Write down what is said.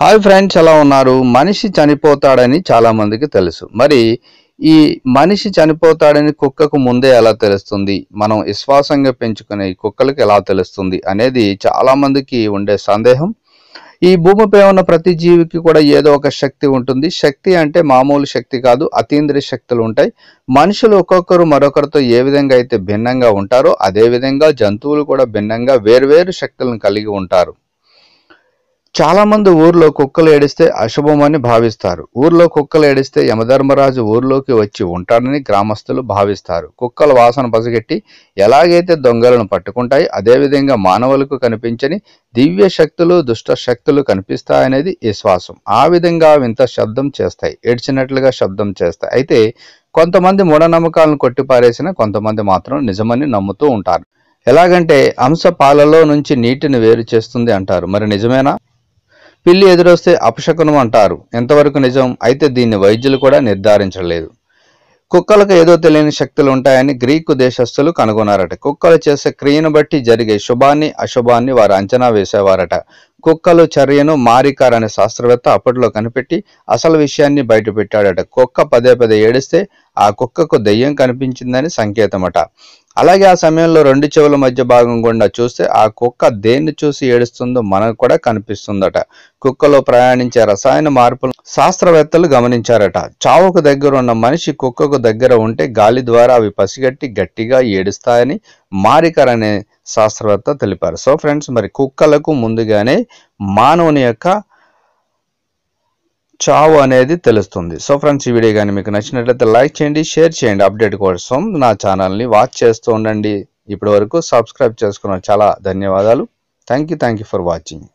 Hi friends ఎలా ఉన్నారు? మనిషి చనిపోతాడని చాలా మందికి తెలుసు. మరి ఈ మనిషి చనిపోతాడని కుక్కకు ముందే ఎలా తెలుస్తుంది? మనం విశ్వాసంగా పెంచుకునే కుక్కలకు ఎలా తెలుస్తుంది అనేది చాలా మందికి ఉండే సందేహం. ఈ భూమిపై ఉన్న ప్రతి జీవికి కూడా ఏదో ఒక శక్తి ఉంటుంది. శక్తి అంటే మామూలు శక్తి కాదు అతీంద్రియ శక్తులు ఉంటాయి. మనుషులు ఒక్కొక్కరు మరొకరితో ఏ విధంగా అయితే భిన్నంగా ఉంటారో అదే విధంగా జంతువులు కూడా భిన్నంగా వేర్వేరు శక్తులను కలిగి ఉంటారు. చాలామంది ఊర్లో కుక్కలు ఏడిస్తే అశుభమని భావిస్తారు. ఊర్లో కుక్కలు ఏడిస్తే యమధర్మరాజు ఊర్లోకి వచ్చి ఉంటాడని గ్రామస్తులు భావిస్తారు. కుక్కల వాసన పసిగట్టి ఎలాగైతే దొంగలను పట్టుకుంటాయి అదేవిధంగా మానవులకు కనిపించని దివ్య శక్తులు దుష్ట శక్తులు కనిపిస్తాయనేది విశ్వాసం ఆ విధంగా వింత శబ్దం చేస్తాయి. ఏడ్చినట్లుగా శబ్దం చేస్తాయి. అయితే కొంతమంది మూఢనమ్మకాలను కొట్టిపారేసిన కొంతమంది మాత్రం నిజమని నమ్ముతూ ఉంటారు. ఎలాగంటే అంశ పాలలో నుంచి నీటిని వేరు చేస్తుంది అంటారు. మరి నిజమేనా? పిల్లి ఎదురొస్తే అపశకునం అంటారు. ఎంతవరకు నిజం? అయితే దీన్ని వైద్యులు కూడా నిర్ధారించలేదు. కుక్కలకు ఏదో తెలియని శక్తులు ఉంటాయని గ్రీకు దేశస్థులు కనుగొన్నారట. కుక్కలు చేసే క్రియను బట్టి జరిగే శుభాన్ని అశుభాన్ని వారు అంచనా వేసేవారట. కుక్కలు చర్యను మారికార్ అనే శాస్త్రవేత్త అప్పట్లో కనిపెట్టి అసలు విషయాన్ని బయటపెట్టాడట. కుక్క పదే పదే ఏడిస్తే ఆ కుక్కకు దెయ్యం కనిపించిందని సంకేతమట. అలాగే ఆ సమయంలో రెండు చెవుల మధ్య భాగం గుండా చూస్తే ఆ కుక్క దేన్ని చూసి ఏడుస్తుందో మనకు కూడా కనిపిస్తుందట. కుక్కలో ప్రయాణించే రసాయన మార్పులు శాస్త్రవేత్తలు గమనించారట. చావుకు దగ్గర ఉన్న మనిషి కుక్కకు దగ్గర ఉంటే గాలి ద్వారా అవి పసిగట్టి గట్టిగా ఏడుస్తాయని మారికర్ అనే శాస్త్రవేత్త తెలిపారు. సో ఫ్రెండ్స్ మరి కుక్కలకు ముందుగానే మానవుని యొక్క చావు అనేది తెలుస్తుంది. సో ఫ్రెండ్స్ ఈ వీడియో కానీ మీకు నచ్చినట్లయితే లైక్ చేయండి షేర్ చేయండి. అప్డేట్ కోసం నా ఛానల్ని వాచ్ చేస్తూ ఉండండి. ఇప్పటి వరకు సబ్స్క్రైబ్ చేసుకున్న చాలా ధన్యవాదాలు. Thank you thank you for watching.